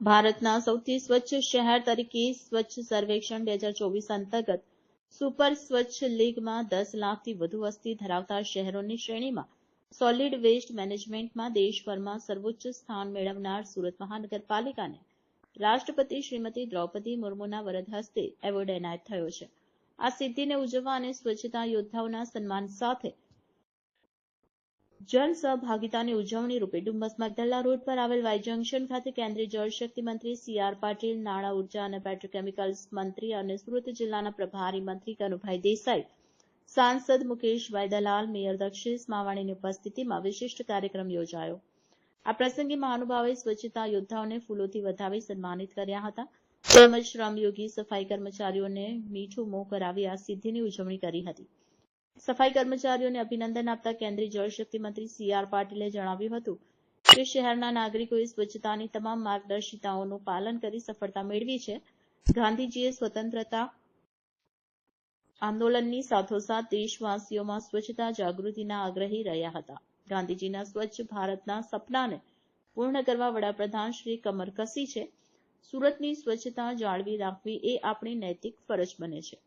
ભારતના સૌથી સ્વચ્છ શહેર તરીકે સ્વચ્છ સર્વેક્ષણ બે હજાર ચોવીસ અંતર્ગત સુપર સ્વચ્છ લીગમાં દસ લાખથી વધુ વસ્તી ધરાવતા શહેરોની શ્રેણીમાં સોલિડ વેસ્ટ મેનેજમેન્ટમાં દેશભરમાં સર્વોચ્ચ સ્થાન મેળવનાર સુરત મહાનગરપાલિકાને રાષ્ટ્રપતિ શ્રીમતી દ્રૌપદી મુર્મુના વરદ હસ્તે એવોર્ડ એનાયત થયો છે. આ સિદ્ધિને ઉજવવા અને સ્વચ્છતા યોદ્ધાઓના સન્માન સાથે જન સહભાગિતાની ઉજવણી રૂપે ડુમ્મસ મગદલ્લા રોડ પર આવેલ વાય જંકશન ખાતે કેન્દ્રીય જળશક્તિ મંત્રી સી આર પાટીલ, નાણાં ઊર્જા અને પેટ્રોકેમિકલ્સ મંત્રી અને સુરત જિલ્લાના પ્રભારી મંત્રી કનુભાઈ દેસાઈ, સાંસદ મુકેશભાઈ દલાલ મેયર દક્ષિશ માવાણીની ઉપસ્થિતિમાં વિશિષ્ટ કાર્યક્રમ યોજાયો. આ પ્રસંગે મહાનુભાવે સ્વચ્છતા યોદ્ધાઓને ફૂલોથી વધાવી સન્માનિત કર્યા હતા. તેમજ શ્રમયોગી સફાઈ કર્મચારીઓને મીઠું મોં કરાવી આ સિદ્ધિની ઉજવણી કરી હતી. સફાઈ કર્મચારીઓને અભિનંદન આપતા કેન્દ્રીય જળશક્તિ મંત્રી સી આર પાટીલે જણાવ્યું હતું કે શહેરના નાગરિકોએ સ્વચ્છતાની તમામ માર્ગદર્શિતાઓનું પાલન કરી સફળતા મેળવી છે. ગાંધીજીએ સ્વતંત્રતા આંદોલનની સાથોસાથ દેશવાસીઓમાં સ્વચ્છતા જાગૃતિના આગ્રહી રહ્યા હતા. ગાંધીજીના સ્વચ્છ ભારતના સપનાને પૂર્ણ કરવા વડાપ્રધાન શ્રી કમર કસી છે. સુરતની સ્વચ્છતા જાળવી રાખવી એ આપણી નૈતિક ફરજ બને છે.